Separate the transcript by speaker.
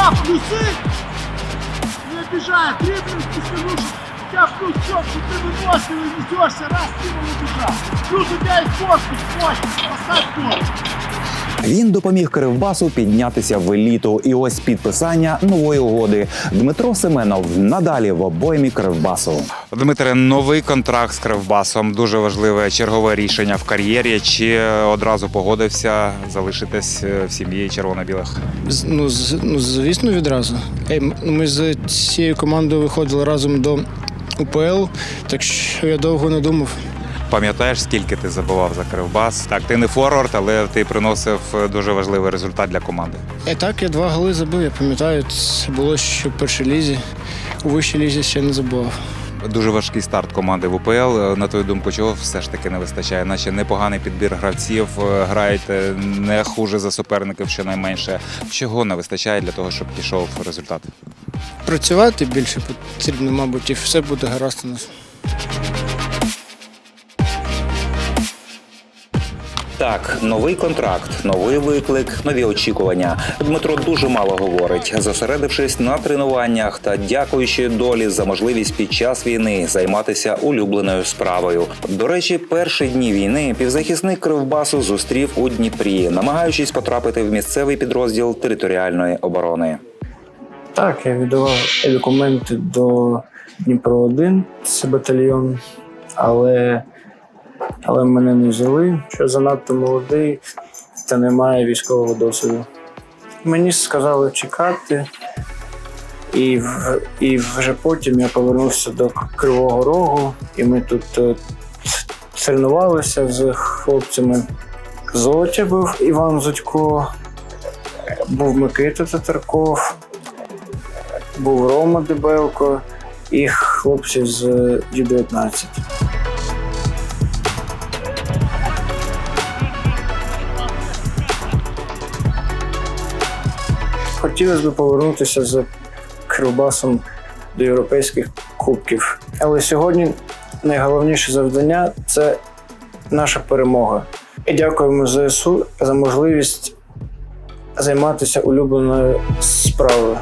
Speaker 1: тебя плюсы, не обижай, дриблинг, скажу, что у тебя плюс все, что ты выносливый, несешься, раз, кинул, убежал. Плюс у тебя и корпус, мощный, поставь корпус.
Speaker 2: Він допоміг Кривбасу піднятися в еліту. І ось підписання нової угоди. Дмитро Семенов надалі в обоймі Кривбасу.
Speaker 3: Дмитре, новий контракт з Кривбасом дуже важливе чергове рішення в кар'єрі. Чи одразу погодився залишитись е, в сім'ї червоно-білих?
Speaker 4: Ну, з- ну звісно, відразу. Ей, Ми з цією командою виходили разом до УПЛ, так що я довго не думав.
Speaker 3: Пам'ятаєш, скільки ти забивав за Кривбас? Так, ти не форвард, але ти приносив е, дуже важливий результат для команди.
Speaker 4: І так я два голи забив, я пам'ятаю, це було ще в першій лізі. У вищій лізі ще не забував.
Speaker 3: Дуже важкий старт команди в УПЛ. Е, На твою думку, чого все ж таки не вистачає? Наче непоганий підбір гравців, е, граєте не хуже за суперників, щонайменше. Чого не вистачає для того, щоб пішов результат?
Speaker 4: Працювати більше потрібно, мабуть, і все буде гаразд у нас.
Speaker 2: Так, новий контракт, новий виклик, нові очікування. Дмитро дуже мало говорить, зосередившись на тренуваннях та дякуючи долі за можливість під час війни займатися улюбленою справою. До речі, перші дні війни півзахисник Кривбасу зустрів у Дніпрі, намагаючись потрапити в місцевий підрозділ територіальної оборони.
Speaker 4: Так, я віддавав документи до Дніпро 1, це батальйон, але, але мене не взяли, що занадто молодий та немає військового досвіду. Мені сказали чекати, і, і вже потім я повернувся до Кривого Рогу, і ми тут е, тренувалися з хлопцями. Золотя був Іван Зодько, був Микита Татарков, був Рома Дебелко і хлопці з Ю-19. Хотілося б повернутися з Кривбасом до європейських кубків. Але сьогодні найголовніше завдання це наша перемога. І дякуємо ЗСУ за можливість займатися улюбленою справою.